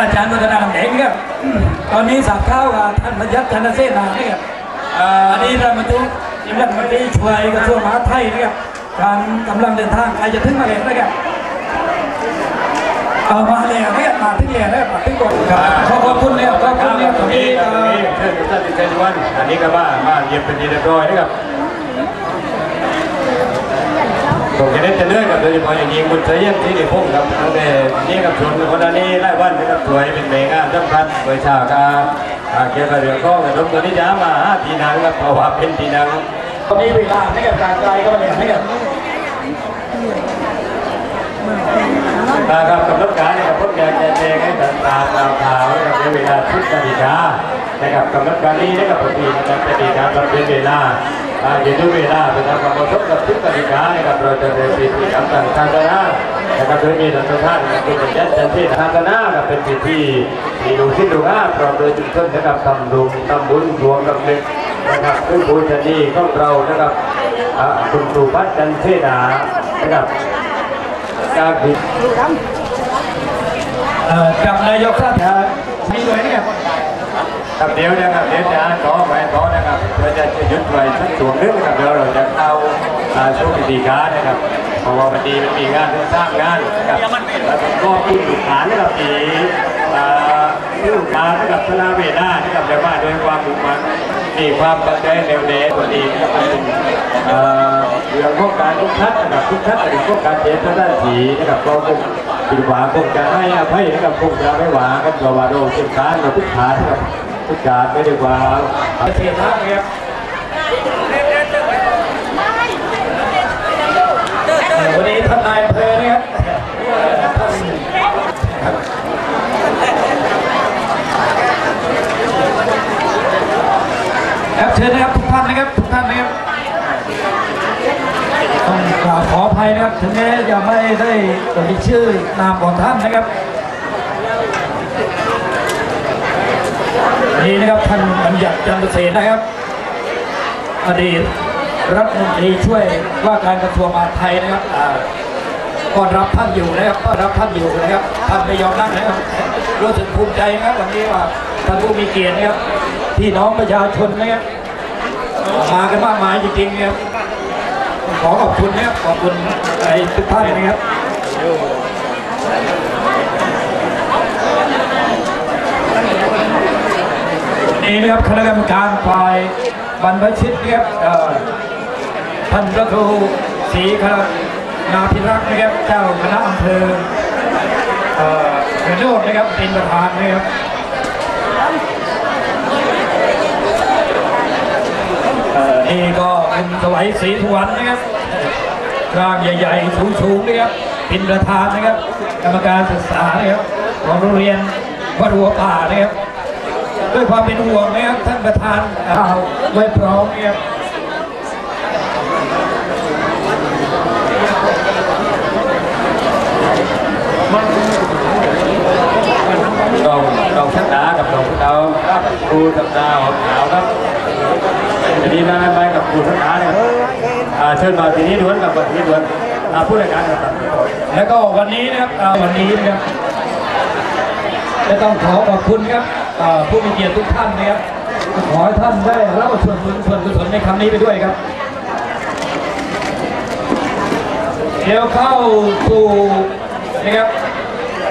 อาจารย์วัฒนาแดงครับตอนนี้สับข้าวกับท่านพยัคฆ์ธนเสนาเนี่ยครับอ่าอันนี้รัฐมนตรีรัฐมนตรีช่วยกระทรวงมหาดไทยนะครับการกำลังเดินทางใครจะถึงมาแล้วนะครับเอามาแล้วเนี่ยมาถึงแล้วนะครับมาถึงก่อนครับขอบคุณเนี่ยขอบคุณเนี่ยตอนนี้ตรงนี้เชิญทุกท่านที่เชิญวันอันนี้ก็ว่ามาเยี่ยมเป็นที่เรียบร้อยนะครับ ผมจะได้จะเลื่อนกับโดยเฉพาะอย่างยิ่งคุณเสยมที่ได้พุ่งครับตั้งแต่นี้กับชนคนนี้ไล่วันนะครับสวยเป็นเมงานสำคัญโดยชาวกาเกี่ยวกับเรื่องข้องกับรถตัวนี้จะมาห้าปีนังครับเพราะว่าเป็นปีนังตอนนี้เวลาให้กับการไกลก็มาแล้วนะครับนะครับกำหนดการนะครับพวกแกแกแกให้ตาตามข่าไวนะครับเวลาทุกนาฬิกานะครับกำหนดการนี้นะครับปกตินะครับจะมีการประเภทเวลา อ่าอยู่ด้วเวลาเป็นทางกำหนดกับทุกนาฬิกานะครับเราจะได้พิธีกรรมต่างๆนะนะครับโดยมีท่านท่านนะครับเป็นยันจันที่ทางนากับเป็นพิธีที่ดูที่ดูง่าพร้อมโดยจุดต้นนะครับทำดุงทำบุญรวมกับเล็กนะครับซึ่งบูชนีของเรานะครับคุณสุพัฒน์จันเทนานะครับจากที่เอ่อกับนายกท่านมีด้วยนะครับ ครับเดี๋ยวนะครับเดี๋ยวจะขอไปขอนะครับเราจะหยุดไว้สักช่วงนึงนะครับเดี๋ยวเราจะเข้าอ่าช่วงพิธีการนะครับเพราะว่าวันนี้มันมีงานที่สร้างงานนะครับแล้วก็ผู้ลูกหลานนะครับที่ผู้ลูกหลานนะครับพระเวทนานะครับเรียกว่าด้วยความมุ่งมั่นมีความตั้งใจแนวแน่ตัวนี้นะครับเป็นเรื่องของการทุกทัศนะครับทุกทัศน์หรือพวกการเจตนาสีนะครับก็คงปิดหวาคงจะให้อภัยนะครับคงจะไม่หวากันตัววาโดเจ็บขาเราทุกขานะครับ กการไม่ได้ว่าเสียท่านะครับเอ่อวันนี้ท่านนายอำเภอนะครับเอ่อท่านครับเชิญนะครับทุกท่านนะครับทุกท่านนะครับต้องกราบขออภัยนะครับถึงแม้จะไม่ได้เอ่ยชื่อนามของท่านนะครับ นี่นะครับท่านบัญญัติจันทร์เกษนะครับ อดีตรัฐมนตรีช่วยว่าการกระทรวงมหาดไทยนะครับอ่อนรับท่านอยู่นะครับต้อนรับท่านอยู่นะครับท่านไม่ยอมนั่งนะครับรู้สึกภูมิใจนะครับวันนี้ว่าท่านผู้มีเกียรตินะครับพี่น้องประชาชนนะครับมากันมากมายจริงๆนะครับขอขอบคุณนะครับขอบคุณไอ้ทุกท่านนะครับ นี้นะครับคณะกรรมการฝ่ายบรรพชิตนะครับท่านพระครูศรีคนาพิรักษ์นะครับเจ้าคณะอำเภอเอ่อเมือโลดนะครับเป็นประธานนะครับเอ่อนี่ก็คุณสวัยศรีสุวรรณนะครับร่างใหญ่ๆสูงๆนะครับเป็นประธานนะครับ กรรมการศึกษานะครับของโรงเรียนวัดหัวป่านะครับ ด้วยความเป็นห่วงนะครับท่านประธานข่าวไว้พร้อมนะครับดองดองชักดากับดองดาวครับครูสัปดาห์หอมขาวครับทีนี้มาไปกับครูสัปดาห์เนี่ยอ่าเชิญมาทีนี้ด่วนกับทีนี้ด่วนอ่าผู้รายการครับแล้วก็วันนี้นะครับอ่าวันนี้นะครับจะต้องขอขอบคุณครับอ่า ผู้มีเกียรติทุกท่านนะครับขอให้ท่านได้รับส่วนบุญส่วนกุศลในครั้งนี้ไปด้วยครับ เดี๋ยวเข้าสู่นะครับ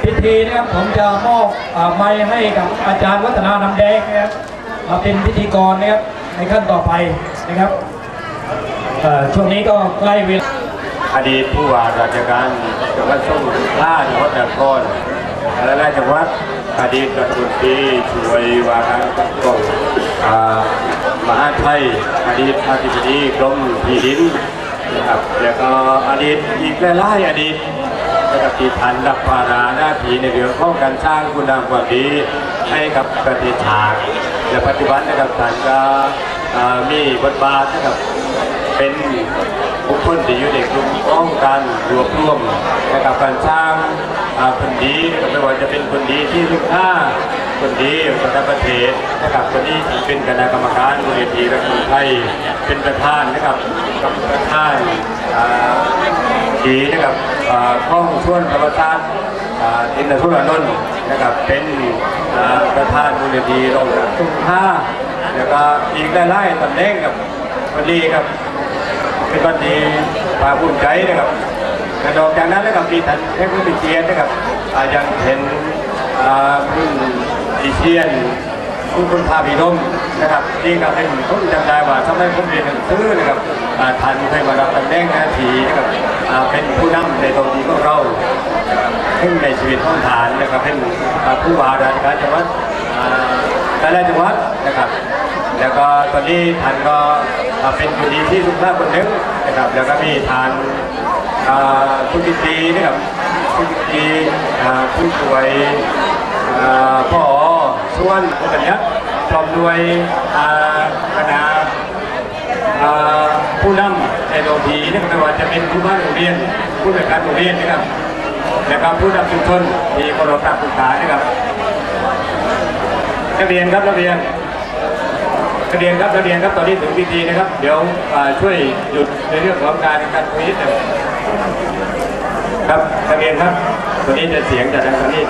พิธีนะครับผมจะมอบไม้ให้กับอาจารย์วัฒนานำแดงนะครับมาเป็นพิธีกรนะครับในขั้นต่อไปนะครับช่วงนี้ก็ใกล้เวลาอดีตผู้ว่าราชการจังหวัดสงขลาจังหวัดนครและราชจังหวัด อดีตรัฐมนตรีช่วยวารปกรองอ่ามหาไทยอดีตอธิบดีกรมที่ดินนะครับแล้วก็อดีตอีกหลายๆอดีตนะครับที่ทันรับภาระหน้าที่ในเรื่องของการสร้างคุณงามความดีให้กับประเทศชาติและปัจจุบันนะครับท่านก็มีบทบาทนะครับเป็นบุคคลที่อยู่ในกลุ่มของการรวบรวมนะครับการสร้าง อ่าคนดีไม่ว่าจะเป็นคนดีที่ลึกค่าคนดีระดับประเทศนะครับคนนี้เป็นคณะกรรมการบริทีรัฐมนไทยเป็นประธานนะครับกับประธานดีนะครับอ่าห้องชวนธรรมชาติอ่าอินททุรนนท์นะครับเป็นประธานมูลนิธิโรงรักท่าแล้วก็อีกหลายๆตำแหน่งกับวันนี้ครับเป็นวันดีภาคภูมิใจนะครับ กระดอกจากนั้นแล้วก็มีท่านเทพวิเชียนนะครับอ่ายังเห็นอ่าคุณวิเชียนคุณคุณพาพีนมนะครับที่ก็เป็นคนจำได้ว่าทำไมผมเรียนหนังสือนะครับท่านเคยมารับตำแหน่งหน้าที่นะครับเป็นผู้นำในตรงนี้ของเราขึ้นในชีวิตของฐานนะครับเป็นผู้ว่าราชการจังหวัดอ่าแต่ละจังหวัดนะครับ แล้วก็ตอนนี้ท่านก็เป็นคนดีที่สุภาพคนหนึงนะครับ แล้วก็มีทาน คุณกิตีนะครับคุณกิตีอ่คุณสวยอ่าพ่อส่วนอะไรเนี้ยพร้อมด้วยคณะผู้นำในโรงทีนะครับไม่ว่าจะเป็นผู้บ้านโรงเรียนผู้บริการโรงเรียนนะครับแล้วก็ผู้นำชุมชนที่เคารพรักคุณษานะครับนักเรียนครับนักเรียนนักเรียนครับนักเรียนครับตอนนี้ถึงพิธีนะครับ เดี๋ยวช่วยหยุดในเรื่องของการการคุยนิดหนึ่ง ครับนักเรียนครับ ตัวนี้จะเสียงจากทางตัวนี้